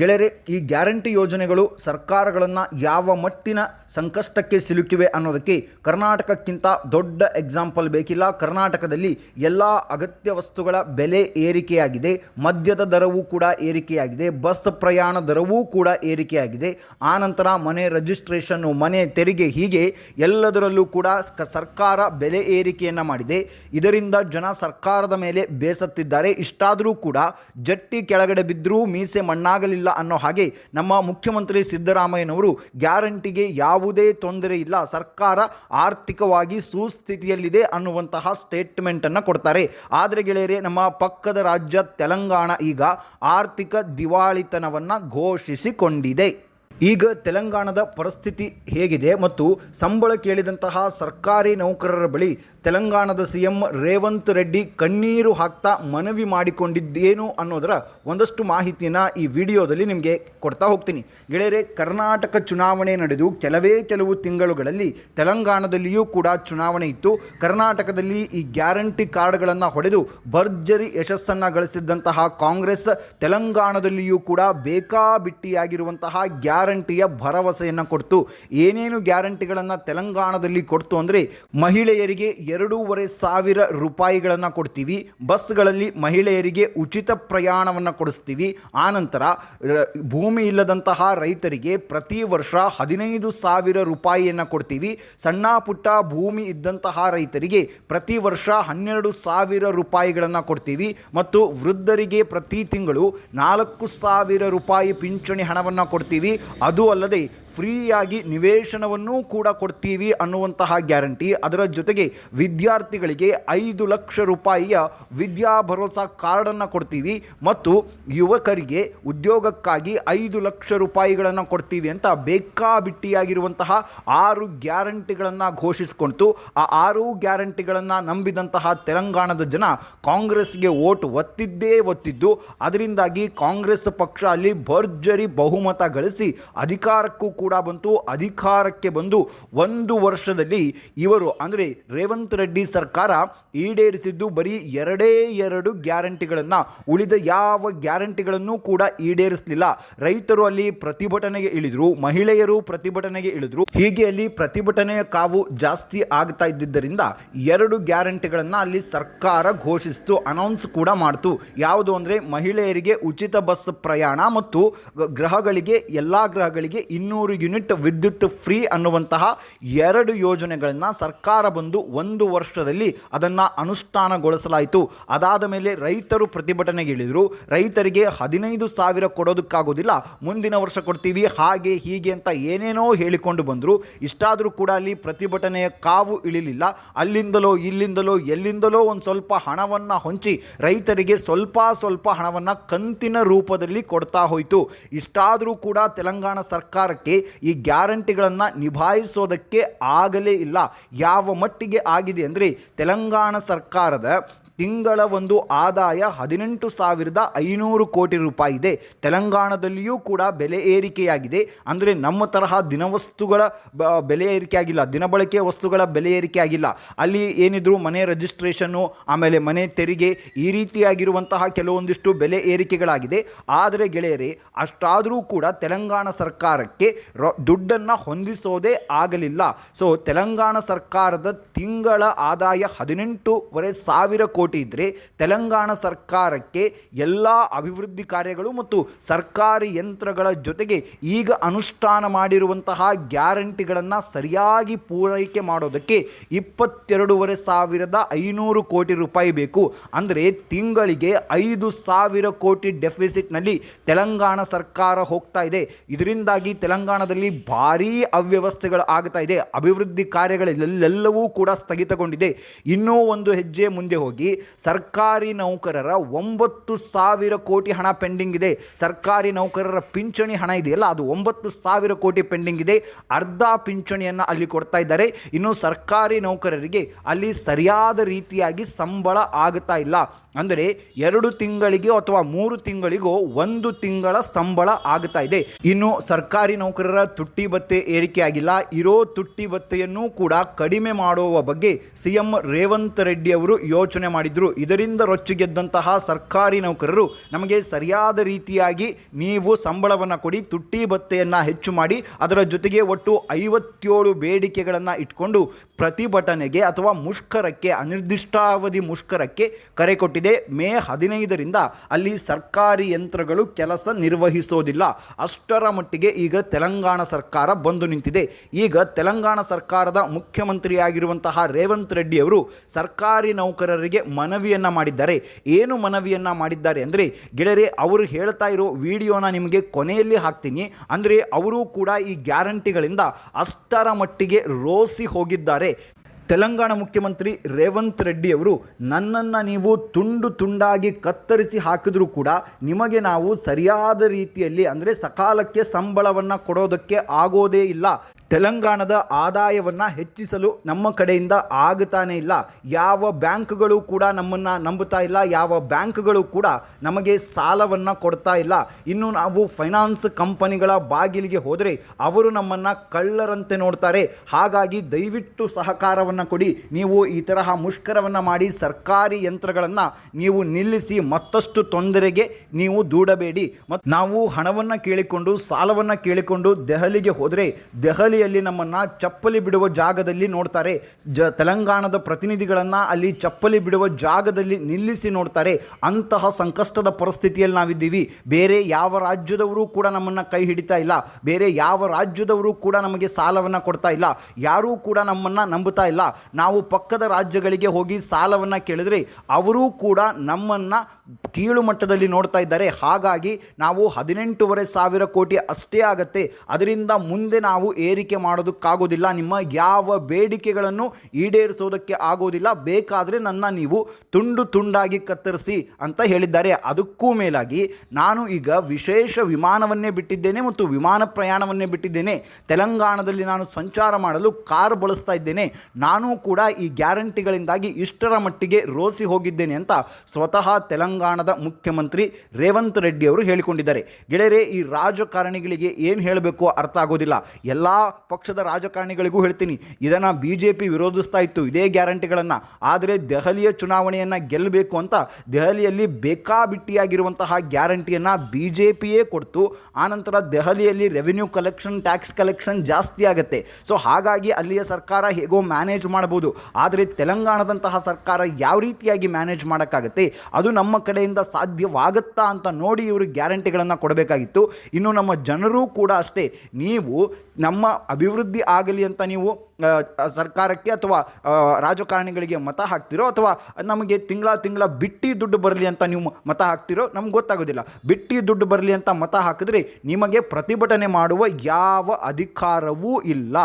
ಗೆಳೆಯರೆ, ಈ ಗ್ಯಾರಂಟಿ ಯೋಜನೆಗಳು ಸರ್ಕಾರಗಳನ್ನು ಯಾವ ಮಟ್ಟಿನ ಸಂಕಷ್ಟಕ್ಕೆ ಸಿಲುಕಿವೆ ಅನ್ನೋದಕ್ಕೆ ಕರ್ನಾಟಕಕ್ಕಿಂತ ದೊಡ್ಡ ಎಕ್ಸಾಂಪಲ್ ಬೇಕಿಲ್ಲ. ಕರ್ನಾಟಕದಲ್ಲಿ ಎಲ್ಲ ಅಗತ್ಯ ವಸ್ತುಗಳ ಬೆಲೆ ಏರಿಕೆಯಾಗಿದೆ. ಮದ್ಯದ ದರವೂ ಕೂಡ ಏರಿಕೆಯಾಗಿದೆ. ಬಸ್ ಪ್ರಯಾಣ ದರವೂ ಕೂಡ ಏರಿಕೆಯಾಗಿದೆ. ಆನಂತರ ಮನೆ ರಿಜಿಸ್ಟ್ರೇಷನ್ನು ಮನೆ ತೆರಿಗೆ ಹೀಗೆ ಎಲ್ಲದರಲ್ಲೂ ಕೂಡ ಸರ್ಕಾರ ಬೆಲೆ ಏರಿಕೆಯನ್ನು ಮಾಡಿದೆ. ಇದರಿಂದ ಜನ ಸರ್ಕಾರದ ಮೇಲೆ ಬೇಸತ್ತಿದ್ದಾರೆ. ಇಷ್ಟಾದರೂ ಕೂಡ ಜಟ್ಟಿ ಕೆಳಗಡೆ ಬಿದ್ದರೂ ಮೀಸೆ ಮಣ್ಣಾಗಲಿಲ್ಲ. ಅನ್ನೋ ಹಾಗೆ ನಮ್ಮ ಮುಖ್ಯಮಂತ್ರಿ ಸಿದ್ದರಾಮಯ್ಯನವರು ಗ್ಯಾರಂಟಿಗೆ ಯಾವುದೇ ತೊಂದರೆ ಇಲ್ಲ, ಸರ್ಕಾರ ಆರ್ಥಿಕವಾಗಿ ಸುಸ್ಥಿತಿಯಲ್ಲಿದೆ ಅನ್ನುವಂತಹ ಸ್ಟೇಟ್ಮೆಂಟನ್ನು ಕೊಡ್ತಾರೆ. ಆದರೆ ಗೆಳೆಯರೆ, ನಮ್ಮ ಪಕ್ಕದ ರಾಜ್ಯ ತೆಲಂಗಾಣ ಈಗ ಆರ್ಥಿಕ ದಿವಾಳಿತನವನ್ನು ಘೋಷಿಸಿಕೊಂಡಿದೆ. ಈಗ ತೆಲಂಗಾಣದ ಪರಿಸ್ಥಿತಿ ಹೇಗಿದೆ ಮತ್ತು ಸಂಬಳ ಕೇಳಿದಂತಹ ಸರ್ಕಾರಿ ನೌಕರರ ಬಳಿ ತೆಲಂಗಾಣದ ಸಿ ಎಂ ರೇವಂತ್ ರೆಡ್ಡಿ ಕಣ್ಣೀರು ಹಾಕ್ತಾ ಮನವಿ ಮಾಡಿಕೊಂಡಿದ್ದೇನು ಅನ್ನೋದರ ಒಂದಷ್ಟು ಮಾಹಿತಿನ ಈ ವಿಡಿಯೋದಲ್ಲಿ ನಿಮಗೆ ಕೊಡ್ತಾ ಹೋಗ್ತೀನಿ. ಗೆಳೆಯರೆ, ಕರ್ನಾಟಕ ಚುನಾವಣೆ ನಡೆದು ಕೆಲವೇ ಕೆಲವು ತಿಂಗಳುಗಳಲ್ಲಿ ತೆಲಂಗಾಣದಲ್ಲಿಯೂ ಕೂಡ ಚುನಾವಣೆ ಇತ್ತು. ಕರ್ನಾಟಕದಲ್ಲಿ ಈ ಗ್ಯಾರಂಟಿ ಕಾರ್ಡ್ಗಳನ್ನು ಹೊಡೆದು ಭರ್ಜರಿ ಯಶಸ್ಸನ್ನು ಗಳಿಸಿದ್ದಂತಹ ಕಾಂಗ್ರೆಸ್, ತೆಲಂಗಾಣದಲ್ಲಿಯೂ ಕೂಡ ಬೇಕಾಬಿಟ್ಟಿಯಾಗಿರುವಂತಹ ಗ್ಯಾರಂಟಿಯ ಭರವಸೆಯನ್ನು ಕೊಡ್ತು. ಏನೇನು ಗ್ಯಾರಂಟಿಗಳನ್ನು ತೆಲಂಗಾಣದಲ್ಲಿ ಕೊಡ್ತು ಅಂದರೆ ಮಹಿಳೆಯರಿಗೆ ಎರಡೂವರೆ ಸಾವಿರ ರೂಪಾಯಿಗಳನ್ನು ಕೊಡ್ತೀವಿ. ಬಸ್ಗಳಲ್ಲಿ ಮಹಿಳೆಯರಿಗೆ ಉಚಿತ ಪ್ರಯಾಣವನ್ನು ಕೊಡಿಸ್ತೀವಿ. ಆನಂತರ ಭೂಮಿ ಇಲ್ಲದಂತಹ ರೈತರಿಗೆ ಪ್ರತಿ ವರ್ಷ ಹದಿನೈದು ಸಾವಿರ ರೂಪಾಯಿಯನ್ನು ಕೊಡ್ತೀವಿ. ಸಣ್ಣ ಪುಟ್ಟ ಭೂಮಿ ಇದ್ದಂತಹ ರೈತರಿಗೆ ಪ್ರತಿ ವರ್ಷ ಹನ್ನೆರಡು ಸಾವಿರ ರೂಪಾಯಿಗಳನ್ನು ಕೊಡ್ತೀವಿ. ಮತ್ತು ವೃದ್ಧರಿಗೆ ಪ್ರತಿ ತಿಂಗಳು ನಾಲ್ಕು ಸಾವಿರ ರೂಪಾಯಿ ಪಿಂಚಣಿ ಹಣವನ್ನು ಕೊಡ್ತೀವಿ. ಅದು ಅಲ್ಲದೆ ಫ್ರೀಯಾಗಿ ನಿವೇಶನವನ್ನೂ ಕೂಡ ಕೊಡ್ತೀವಿ ಅನ್ನುವಂತಹ ಗ್ಯಾರಂಟಿ. ಅದರ ಜೊತೆಗೆ ವಿದ್ಯಾರ್ಥಿಗಳಿಗೆ ಐದು ಲಕ್ಷ ರೂಪಾಯಿಯ ವಿದ್ಯಾ ಭರೋಸಾ ಕಾರ್ಡನ್ನು ಕೊಡ್ತೀವಿ ಮತ್ತು ಯುವಕರಿಗೆ ಉದ್ಯೋಗಕ್ಕಾಗಿ ಐದು ಲಕ್ಷ ರೂಪಾಯಿಗಳನ್ನು ಕೊಡ್ತೀವಿ ಅಂತ ಬೇಕಾಬಿಟ್ಟಿಯಾಗಿರುವಂತಹ ಆರು ಗ್ಯಾರಂಟಿಗಳನ್ನು ಘೋಷಿಸಿಕೊಳ್ತು ಆ ಆರು ಗ್ಯಾರಂಟಿಗಳನ್ನು ನಂಬಿದಂತಹ ತೆಲಂಗಾಣದ ಜನ ಕಾಂಗ್ರೆಸ್ಗೆ ಓಟ್ ಒತ್ತಿದ್ದೇ ಒತ್ತಿದ್ದು. ಅದರಿಂದಾಗಿ ಕಾಂಗ್ರೆಸ್ ಪಕ್ಷ ಅಲ್ಲಿ ಭರ್ಜರಿ ಬಹುಮತ ಗಳಿಸಿ ಅಧಿಕಾರಕ್ಕೂ ಕೂಡ ಬಂತು. ಅಧಿಕಾರಕ್ಕೆ ಬಂದು ಒಂದು ವರ್ಷದಲ್ಲಿ ಇವರು, ಅಂದರೆ ರೇವಂತ್ ರೆಡ್ಡಿ ಸರ್ಕಾರ ಈಡೇರಿಸಿದ್ದು ಬರೀ ಎರಡೇ ಎರಡು ಗ್ಯಾರಂಟಿಗಳನ್ನು, ಉಳಿದ ಯಾವ ಗ್ಯಾರಂಟಿಗಳನ್ನು ಕೂಡ ಈಡೇರಿಸಲಿಲ್ಲ. ರೈತರು ಅಲ್ಲಿ ಪ್ರತಿಭಟನೆಗೆ ಇಳಿದ್ರು, ಮಹಿಳೆಯರು ಪ್ರತಿಭಟನೆಗೆ ಇಳಿದ್ರು. ಹೀಗೆ ಅಲ್ಲಿ ಪ್ರತಿಭಟನೆಯ ಕಾವು ಜಾಸ್ತಿ ಆಗ್ತಾ ಇದ್ದಿದ್ದರಿಂದ ಎರಡು ಗ್ಯಾರಂಟಿಗಳನ್ನು ಅಲ್ಲಿ ಸರ್ಕಾರ ಘೋಷಿಸಿತು, ಅನೌನ್ಸ್ ಕೂಡ ಮಾಡ್ತು. ಯಾವುದು ಅಂದರೆ ಮಹಿಳೆಯರಿಗೆ ಉಚಿತ ಬಸ್ ಪ್ರಯಾಣ ಮತ್ತು ಗ- ಗೃಹಗಳಿಗೆ ಎಲ್ಲ ಗೃಹಗಳಿಗೆ ಇನ್ನೂರು ಯೂನಿಟ್ ವಿದ್ಯುತ್ ಫ್ರೀ ಅನ್ನುವಂತಹ ಎರಡು ಯೋಜನೆಗಳನ್ನು ಸರ್ಕಾರ ಬಂದು ಒಂದು ವರ್ಷದಲ್ಲಿ ಅದನ್ನು ಅನುಷ್ಠಾನಗೊಳಿಸಲಾಯಿತು. ಅದಾದ ಮೇಲೆ ರೈತರು ಪ್ರತಿಭಟನೆಗೆ ಇಳಿದರು ರೈತರಿಗೆ ಹದಿನೈದು ಸಾವಿರ ಕೊಡೋದಕ್ಕಾಗೋದಿಲ್ಲ. ಮುಂದಿನ ವರ್ಷ ಕೊಡ್ತೀವಿ, ಹಾಗೆ, ಹೀಗೆ ಅಂತ ಏನೇನೋ ಹೇಳಿಕೊಂಡು ಬಂದರು. ಇಷ್ಟಾದರೂ ಕೂಡ ಅಲ್ಲಿ ಪ್ರತಿಭಟನೆಯ ಕಾವು ಇಳಿಲಿಲ್ಲ. ಅಲ್ಲಿಂದಲೋ, ಇಲ್ಲಿಂದಲೋ, ಎಲ್ಲಿಂದಲೋ ಒಂದು ಸ್ವಲ್ಪ ಹಣವನ್ನು ಹೊಂಚಿ ರೈತರಿಗೆ ಸ್ವಲ್ಪ ಸ್ವಲ್ಪ ಹಣವನ್ನು ಕಂತಿನ ರೂಪದಲ್ಲಿ ಕೊಡ್ತಾ ಹೋಯಿತು. ಇಷ್ಟಾದರೂ ಕೂಡ ತೆಲಂಗಾಣ ಸರ್ಕಾರಕ್ಕೆ ಈ ಗ್ಯಾರಂಟಿಗಳನ್ನು ನಿಭಾಯಿಸೋದಕ್ಕೆ ಆಗಲೇ ಇಲ್ಲ. ಯಾವ ಮಟ್ಟಿಗೆ ಆಗಿದೆ ಅಂದರೆ ತೆಲಂಗಾಣ ಸರ್ಕಾರದ ತಿಂಗಳ ಒಂದು ಆದಾಯ ಹದಿನೆಂಟು ಸಾವಿರದ ಐನೂರು ಕೋಟಿ ರೂಪಾಯಿ ಇದೆ. ತೆಲಂಗಾಣದಲ್ಲಿಯೂ ಕೂಡ ಬೆಲೆ ಏರಿಕೆಯಾಗಿದೆ. ಅಂದರೆ ನಮ್ಮ ತರಹ ದಿನವಸ್ತುಗಳ ಬೆಲೆ ಏರಿಕೆಯಾಗಿಲ್ಲ. ದಿನಬಳಕೆಯ ವಸ್ತುಗಳ ಬೆಲೆ ಏರಿಕೆಯಾಗಿಲ್ಲ. ಅಲ್ಲಿ ಏನಿದ್ರು ಮನೆ ರಿಜಿಸ್ಟ್ರೇಷನ್ನು ಆಮೇಲೆ ಮನೆ ತೆರಿಗೆ ಈ ರೀತಿಯಾಗಿರುವಂತಹ ಕೆಲವೊಂದಿಷ್ಟು ಬೆಲೆ ಏರಿಕೆಗಳಾಗಿದೆ. ಆದರೆ ಗೆಳೆಯರೇ, ಅಷ್ಟಾದರೂ ಕೂಡ ತೆಲಂಗಾಣ ಸರ್ಕಾರಕ್ಕೆ ರೊ, ದುಡ್ಡನ್ನು ಹೊಂದಿಸೋದೇ ಆಗಲಿಲ್ಲ. ಸೊ ತೆಲಂಗಾಣ ಸರ್ಕಾರದ ತಿಂಗಳ ಆದಾಯ ಹದಿನೆಂಟೂವರೆ ಸಾವಿರ ಕೋಟಿ ಇದ್ದರೆ ತೆಲಂಗಾಣ ಸರ್ಕಾರಕ್ಕೆ ಎಲ್ಲ ಅಭಿವೃದ್ಧಿ ಕಾರ್ಯಗಳು ಮತ್ತು ಸರ್ಕಾರಿ ಯಂತ್ರಗಳ ಜೊತೆಗೆ ಈಗ ಅನುಷ್ಠಾನ ಮಾಡಿರುವಂತಹ ಗ್ಯಾರಂಟಿಗಳನ್ನು ಸರಿಯಾಗಿ ಪೂರೈಕೆ ಮಾಡೋದಕ್ಕೆ ಇಪ್ಪತ್ತೆರಡೂವರೆ ಸಾವಿರದ ಐನೂರು ಕೋಟಿ ರೂಪಾಯಿ ಬೇಕು. ಅಂದರೆ ತಿಂಗಳಿಗೆ ಐದು ಸಾವಿರ ಕೋಟಿ ಡೆಫಿಸಿಟ್ನಲ್ಲಿ ತೆಲಂಗಾಣ ಸರ್ಕಾರ ಹೋಗ್ತಾ ಇದೆ. ಇದರಿಂದಾಗಿ ತೆಲಂಗಾಣದಲ್ಲಿ ಭಾರೀ ಅವ್ಯವಸ್ಥೆಗಳು ಆಗ್ತಾ ಇದೆ. ಅಭಿವೃದ್ಧಿ ಕಾರ್ಯಗಳೆಲ್ಲವೂ ಕೂಡ ಸ್ಥಗಿತಗೊಂಡಿದೆ. ಇನ್ನೂ ಒಂದು ಹೆಜ್ಜೆ ಮುಂದೆ ಹೋಗಿ ಸರ್ಕಾರಿ ನೌಕರರ ಒಂಬತ್ತು ಸಾವಿರ ಕೋಟಿ ಹಣ ಪೆಂಡಿಂಗ್ ಇದೆ. ಸರ್ಕಾರಿ ನೌಕರರ ಪಿಂಚಣಿ ಹಣ ಇದೆಯಲ್ಲ, ಅದು ಒಂಬತ್ತು ಸಾವಿರ ಕೋಟಿ ಪೆಂಡಿಂಗ್ ಇದೆ. ಅರ್ಧ ಪಿಂಚಣಿಯನ್ನು ಅಲ್ಲಿ ಕೊಡ್ತಾ ಇದ್ದಾರೆ. ಇನ್ನು ಸರ್ಕಾರಿ ನೌಕರರಿಗೆ ಅಲ್ಲಿ ಸರಿಯಾದ ರೀತಿಯಾಗಿ ಸಂಬಳ ಆಗ್ತಾ ಇಲ್ಲ. ಅಂದರೆ ಎರಡು ತಿಂಗಳಿಗೆ ಅಥವಾ ಮೂರು ತಿಂಗಳಿಗೋ ಒಂದು ತಿಂಗಳ ಸಂಬಳ ಆಗ್ತಾ ಇದೆ. ಇನ್ನು ಸರ್ಕಾರಿ ನೌಕರರ ತುಟ್ಟಿ ಭತ್ತೆ ಏರಿಕೆಯಾಗಿಲ್ಲ. ಇರೋ ತುಟ್ಟಿ ಭತ್ತೆಯನ್ನು ಕೂಡ ಕಡಿಮೆ ಮಾಡುವ ಬಗ್ಗೆ ಸಿಎಂ ರೇವಂತ್ ರೆಡ್ಡಿ ಅವರು ಯೋಚನೆ ಮಾಡಿ ಮಾಡಿದ್ರು. ಇದರಿಂದ ರೊಚ್ಚಿಗೆದ್ದಂತಹ ಸರ್ಕಾರಿ ನೌಕರರು ನಮಗೆ ಸರಿಯಾದ ರೀತಿಯಾಗಿ ನೀವು ಸಂಬಳವನ್ನು ಕೊಡಿ, ತುಟ್ಟಿ ಭತ್ತೆಯನ್ನು ಹೆಚ್ಚು ಮಾಡಿ, ಅದರ ಜೊತೆಗೆ ಒಟ್ಟು ಐವತ್ತೇಳು ಬೇಡಿಕೆಗಳನ್ನು ಇಟ್ಕೊಂಡು ಪ್ರತಿಭಟನೆಗೆ ಅಥವಾ ಮುಷ್ಕರಕ್ಕೆ, ಅನಿರ್ದಿಷ್ಟಾವಧಿ ಮುಷ್ಕರಕ್ಕೆ ಕರೆ ಕೊಟ್ಟಿದೆ. ಮೇ ಹದಿನೈದರಿಂದ ಅಲ್ಲಿ ಸರ್ಕಾರಿ ಯಂತ್ರಗಳು ಕೆಲಸ ನಿರ್ವಹಿಸೋದಿಲ್ಲ. ಅಷ್ಟರ ಮಟ್ಟಿಗೆ ಈಗ ತೆಲಂಗಾಣ ಸರ್ಕಾರ ಬಂದು ನಿಂತಿದೆ. ಈಗ ತೆಲಂಗಾಣ ಸರ್ಕಾರದ ಮುಖ್ಯಮಂತ್ರಿಯಾಗಿರುವಂತಹ ರೇವಂತ್ ರೆಡ್ಡಿ ಅವರು ಸರ್ಕಾರಿ ನೌಕರರಿಗೆ ಮನವಿಯನ್ನ ಮಾಡಿದ್ದಾರೆ. ಏನು ಮನವಿಯನ್ನು ಮಾಡಿದ್ದಾರೆ ಅಂದರೆ, ಗೆಳೆಯರೆ, ಅವರು ಹೇಳ್ತಾ ಇರೋ ವಿಡಿಯೋನ ನಿಮಗೆ ಕೊನೆಯಲ್ಲಿ ಹಾಕ್ತೀನಿ. ಅಂದರೆ, ಅವರು ಕೂಡ ಈ ಗ್ಯಾರಂಟಿಗಳಿಂದ ಅಷ್ಟರ ಮಟ್ಟಿಗೆ ರೋಸಿ ಹೋಗಿದ್ದಾರೆ. ತೆಲಂಗಾಣ ಮುಖ್ಯಮಂತ್ರಿ ರೇವಂತ್ ರೆಡ್ಡಿ ಅವರು, ನನ್ನನ್ನು ನೀವು ತುಂಡು ತುಂಡಾಗಿ ಕತ್ತರಿಸಿ ಹಾಕಿದರೂ ಕೂಡ ನಿಮಗೆ ನಾವು ಸರಿಯಾದ ರೀತಿಯಲ್ಲಿ ಅಂದರೆ ಸಕಾಲಕ್ಕೆ ಸಂಬಳವನ್ನು ಕೊಡೋದಕ್ಕೆ ಆಗೋದೇ ಇಲ್ಲ. ತೆಲಂಗಾಣದ ಆದಾಯವನ್ನು ಹೆಚ್ಚಿಸಲು ನಮ್ಮ ಕಡೆಯಿಂದ ಆಗುತ್ತಾನೇ ಇಲ್ಲ. ಯಾವ ಬ್ಯಾಂಕ್ಗಳು ಕೂಡ ನಮ್ಮನ್ನು ನಂಬುತ್ತಾ ಇಲ್ಲ. ಯಾವ ಬ್ಯಾಂಕ್ಗಳು ಕೂಡ ನಮಗೆ ಸಾಲವನ್ನು ಕೊಡ್ತಾ ಇಲ್ಲ. ಇನ್ನು ನಾವು ಫೈನಾನ್ಸ್ ಕಂಪನಿಗಳ ಬಾಗಿಲಿಗೆ ಹೋದರೆ ಅವರು ನಮ್ಮನ್ನು ಕಳ್ಳರಂತೆ ನೋಡ್ತಾರೆ. ಹಾಗಾಗಿ ದಯವಿಟ್ಟು ಸಹಕಾರವನ್ನು ಕೊಡಿ. ನೀವು ಈ ತರಹ ಮುಷ್ಕರವನ್ನು ಮಾಡಿ ಸರ್ಕಾರಿ ಯಂತ್ರಗಳನ್ನು ನೀವು ನಿಲ್ಲಿಸಿ ಮತ್ತಷ್ಟು ತೊಂದರೆಗೆ ನೀವು ದೂಡಬೇಡಿ. ಮತ್ತು ನಾವು ಹಣವನ್ನು ಕೇಳಿಕೊಂಡು, ಸಾಲವನ್ನು ಕೇಳಿಕೊಂಡು ದೆಹಲಿಗೆ ಹೋದರೆ ದೆಹಲಿಯಲ್ಲಿ ನಮ್ಮನ್ನು ಚಪ್ಪಲಿ ಬಿಡುವ ಜಾಗದಲ್ಲಿ ನೋಡ್ತಾರೆ. ಜ, ತೆಲಂಗಾಣದ ಪ್ರತಿನಿಧಿಗಳನ್ನು ಅಲ್ಲಿ ಚಪ್ಪಲಿ ಬಿಡುವ ಜಾಗದಲ್ಲಿ ನಿಲ್ಲಿಸಿ ನೋಡ್ತಾರೆ. ಅಂತಹ ಸಂಕಷ್ಟದ ಪರಿಸ್ಥಿತಿಯಲ್ಲಿ ನಾವಿದ್ದೀವಿ. ಬೇರೆ ಯಾವ ರಾಜ್ಯದವರು ಕೂಡ ನಮ್ಮನ್ನು ಕೈ ಹಿಡಿತಾ ಇಲ್ಲ. ಬೇರೆ ಯಾವ ರಾಜ್ಯದವರು ಕೂಡ ನಮಗೆ ಸಾಲವನ್ನು ಕೊಡ್ತಾ ಇಲ್ಲ. ಯಾರೂ ಕೂಡ ನಮ್ಮನ್ನು ನಂಬುತ್ತಾ ಇಲ್ಲ. ನಾವು ಪಕ್ಕದ ರಾಜ್ಯಗಳಿಗೆ ಹೋಗಿ ಸಾಲವನ್ನು ಕೇಳಿದ್ರೆ ಅವರೂ ಕೂಡ ನಮ್ಮನ್ನು ಕೀಳು ಮಟ್ಟದಲ್ಲಿ ನೋಡ್ತಾ ಇದ್ದಾರೆ. ಹಾಗಾಗಿ ನಾವು ಹದಿನೆಂಟೂವರೆ ಸಾವಿರ ಕೋಟಿ ಅಷ್ಟೇ ಆಗತ್ತೆ. ಅದರಿಂದ ಮುಂದೆ ನಾವು ಏರಿಕೆ ಮಾಡೋದಕ್ಕಾಗೋದಿಲ್ಲ. ನಿಮ್ಮ ಯಾವ ಬೇಡಿಕೆಗಳನ್ನು ಈಡೇರಿಸೋದಕ್ಕೆ ಆಗೋದಿಲ್ಲ. ಬೇಕಾದರೆ ನನ್ನ ನೀವು ತುಂಡು ತುಂಡಾಗಿ ಕತ್ತರಿಸಿ ಅಂತ ಹೇಳಿದ್ದಾರೆ. ಅದಕ್ಕೂ ಮೇಲಾಗಿ ನಾನು ಈಗ ವಿಶೇಷ ವಿಮಾನವನ್ನೇ ಬಿಟ್ಟಿದ್ದೇನೆ ಮತ್ತು ವಿಮಾನ ಪ್ರಯಾಣವನ್ನೇ ಬಿಟ್ಟಿದ್ದೇನೆ. ತೆಲಂಗಾಣದಲ್ಲಿ ನಾನು ಸಂಚಾರ ಮಾಡಲು ಕಾರ್ ಬಳಸ್ತಾ ಇದ್ದೇನೆ. ನಾನು ಕೂಡ ಈ ಗ್ಯಾರಂಟಿಗಳಿಂದಾಗಿ ಇಷ್ಟರ ಮಟ್ಟಿಗೆ ರೋಸಿ ಹೋಗಿದ್ದೇನೆ ಅಂತ ಸ್ವತಃ ತೆಲಂಗಾಣದ ಮುಖ್ಯಮಂತ್ರಿ ರೇವಂತ್ ರೆಡ್ಡಿ ಅವರು ಹೇಳಿಕೊಂಡಿದ್ದಾರೆ. ಗೆಳೆಯರೆ, ಈ ರಾಜಕಾರಣಿಗಳಿಗೆ ಏನು ಹೇಳಬೇಕು ಅರ್ಥ ಆಗೋದಿಲ್ಲ. ಎಲ್ಲ ಪಕ್ಷದ ರಾಜಕಾರಣಿಗಳಿಗೂ ಹೇಳ್ತೀನಿ, ಇದನ್ನು ಬಿ ಜೆ ಪಿ ವಿರೋಧಿಸ್ತಾ ಇತ್ತು, ಇದೇ ಗ್ಯಾರಂಟಿಗಳನ್ನು. ಆದರೆ ದೆಹಲಿಯ ಚುನಾವಣೆಯನ್ನು ಗೆಲ್ಲಬೇಕು ಅಂತ ದೆಹಲಿಯಲ್ಲಿ ಬೇಕಾಬಿಟ್ಟಿಯಾಗಿರುವಂತಹ ಗ್ಯಾರಂಟಿಯನ್ನು ಬಿ ಜೆ ಪಿಯೇ ಕೊಡ್ತು ಆನಂತರ ದೆಹಲಿಯಲ್ಲಿ ರೆವಿನ್ಯೂ ಕಲೆಕ್ಷನ್ ಟ್ಯಾಕ್ಸ್ ಕಲೆಕ್ಷನ್ ಜಾಸ್ತಿ ಆಗುತ್ತೆ. ಸೊ ಹಾಗಾಗಿ ಅಲ್ಲಿಯ ಸರ್ಕಾರ ಹೇಗೋ ಮ್ಯಾನೇಜ್ ಮಾಡ್ಬೋದು ಆದರೆ ತೆಲಂಗಾಣದಂತಹ ಸರ್ಕಾರ ಯಾವ ರೀತಿಯಾಗಿ ಮ್ಯಾನೇಜ್ ಮಾಡೋಕ್ಕಾಗುತ್ತೆ? ಅದು ನಮ್ಮ ಕಡೆಯಿಂದ ಸಾಧ್ಯವಾಗುತ್ತಾ ಅಂತ ನೋಡಿ ಇವರು ಗ್ಯಾರಂಟಿಗಳನ್ನು ಕೊಡಬೇಕಾಗಿತ್ತು. ಇನ್ನು ನಮ್ಮ ಜನರೂ ಕೂಡ ಅಷ್ಟೇ. ನೀವು ನಮ್ಮ ಅಭಿವೃದ್ಧಿ ಆಗಲಿ ಅಂತ ನೀವು ಆ, ಆ, ಸರ್ಕಾರಕ್ಕೆ ಅಥವಾ ರಾಜಕಾರಣಿಗಳಿಗೆ ಮತ ಹಾಕ್ತಿರೋ ಅಥವಾ ನಮಗೆ ತಿಂಗಳ ತಿಂಗಳ ಬಿಟ್ಟಿ ದುಡ್ಡು ಬರಲಿ ಅಂತ ನೀವು ಮತ ಹಾಕ್ತಿರೋ ನಮ್ಗೆ ಗೊತ್ತಾಗೋದಿಲ್ಲ. ಬಿಟ್ಟಿ ದುಡ್ಡು ಬರಲಿ ಅಂತ ಮತ ಹಾಕಿದ್ರೆ ನಿಮಗೆ ಪ್ರತಿಭಟನೆ ಮಾಡುವ ಯಾವ ಅಧಿಕಾರವೂ ಇಲ್ಲ.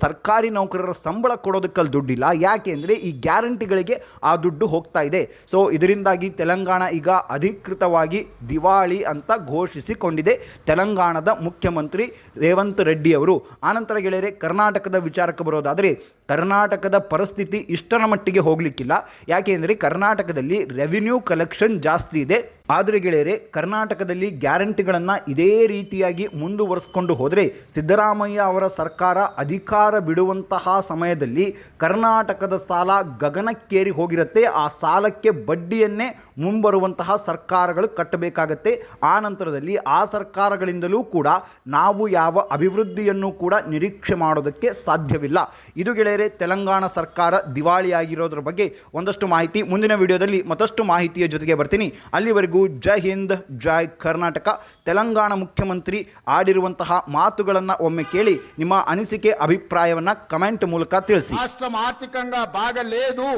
ಸರ್ಕಾರಿ ನೌಕರರ ಸಂಬಳ ಕೊಡೋದಕ್ಕಲ್ಲಿ ದುಡ್ಡಿಲ್ಲ. ಯಾಕೆ ಅಂದರೆ ಈ ಗ್ಯಾರಂಟಿಗಳಿಗೆ ಆ ದುಡ್ಡು ಹೋಗ್ತಾ ಇದೆ. ಸೊ ಇದರಿಂದಾಗಿ ತೆಲಂಗಾಣ ಈಗ ಅಧಿಕೃತವಾಗಿ ದಿವಾಳಿ ಅಂತ ಘೋಷಿಸಿಕೊಂಡಿದೆ. ತೆಲಂಗಾಣದ ಮುಖ್ಯಮಂತ್ರಿ ರೇವಂತ್ ರೆಡ್ಡಿ ಅವರು. ಆನಂತರ ಗೆಳೆಯರೆ, ಕರ್ನಾಟಕದ ವಿಚಾರಕ್ಕೆ ಬರೋದಾದರೆ, ಕರ್ನಾಟಕದ ಪರಿಸ್ಥಿತಿ ಇಷ್ಟರ ಮಟ್ಟಿಗೆ ಹೋಗಲಿಕ್ಕಿಲ್ಲ. ಯಾಕೆ ಅಂದರೆ, ಕರ್ನಾಟಕದಲ್ಲಿ ರೆವಿನ್ಯೂ ಕಲೆಕ್ಷನ್ ಜಾಸ್ತಿ ಇದೆ. ಆದರೆ ಗೆಳೆಯರೆ, ಕರ್ನಾಟಕದಲ್ಲಿ ಗ್ಯಾರಂಟಿಗಳನ್ನು ಇದೇ ರೀತಿಯಾಗಿ ಮುಂದುವರೆಸ್ಕೊಂಡು ಹೋದರೆ ಸಿದ್ದರಾಮಯ್ಯ ಅವರ ಸರ್ಕಾರ ಅಧಿಕಾರ ಬಿಡುವಂತಹ ಸಮಯದಲ್ಲಿ ಕರ್ನಾಟಕದ ಸಾಲ ಗಗನಕ್ಕೇರಿ ಹೋಗಿರುತ್ತೆ. ಆ ಸಾಲಕ್ಕೆ ಬಡ್ಡಿಯನ್ನೇ ಮುಂಬರುವಂತಹ ಸರ್ಕಾರಗಳು ಕಟ್ಟಬೇಕಾಗತ್ತೆ. ಆ ನಂತರದಲ್ಲಿ ಆ ಸರ್ಕಾರಗಳಿಂದಲೂ ಕೂಡ ನಾವು ಯಾವ ಅಭಿವೃದ್ಧಿಯನ್ನು ಕೂಡ ನಿರೀಕ್ಷೆ ಮಾಡೋದಕ್ಕೆ ಸಾಧ್ಯವಿಲ್ಲ. ಇದು ಗೆಳೆಯರೆ, ತೆಲಂಗಾಣ ಸರ್ಕಾರ ದಿವಾಳಿಯಾಗಿರೋದ್ರ ಬಗ್ಗೆ ಒಂದಷ್ಟು ಮಾಹಿತಿ ಮುಂದಿನ ವಿಡಿಯೋದಲ್ಲಿ ಮತ್ತಷ್ಟು ಮಾಹಿತಿಯ ಜೊತೆಗೆ ಬರ್ತೀನಿ. ಅಲ್ಲಿವರೆಗೂ ಜೈ ಹಿಂದ್ ಜೈ ಕರ್ನಾಟಕ ತೆಲಂಗಾಣ ಮುಖ್ಯಮಂತ್ರಿ ಆಡಿರುವಂತಹ ಮಾತುಗಳನ್ನು ಒಮ್ಮೆ ಕೇಳಿ ನಿಮ್ಮ ಅನಿಸಿಕೆ ಅಭಿಪ್ರಾಯವನ್ನು ಕಮೆಂಟ್ ಮೂಲಕ ತಿಳಿಸಿ రాష్ట్రం ఆర్థికంగా బాగలేదు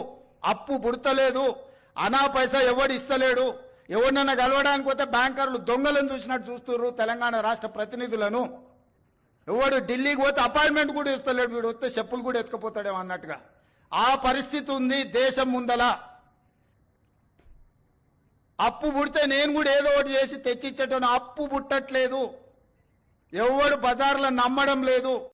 అప్పు పుడతలేదు అనా పైసా ఎవడు ఇస్తలేడు ఎవరినైనా కలవడానికి పోతే బ్యాంకర్లు దొంగలను చూసినట్టు చూస్తున్నారు తెలంగాణ రాష్ట్ర ప్రతినిధులను ఎవడు ఢిల్లీకి పోతే అపాయింట్మెంట్ కూడా ఇస్తలేడు వీడు వస్తే చెప్పులు కూడా ఎత్తుకపోతాడేమో అన్నట్టుగా ఆ పరిస్థితి ఉంది దేశం ముందల అప్పు పుడితే నేను కూడా ఏదో ఒకటి చేసి తెచ్చిచ్చేటోను అప్పు పుట్టట్లేదు. ఎవడు బజార్లో నమ్మడం లేదు.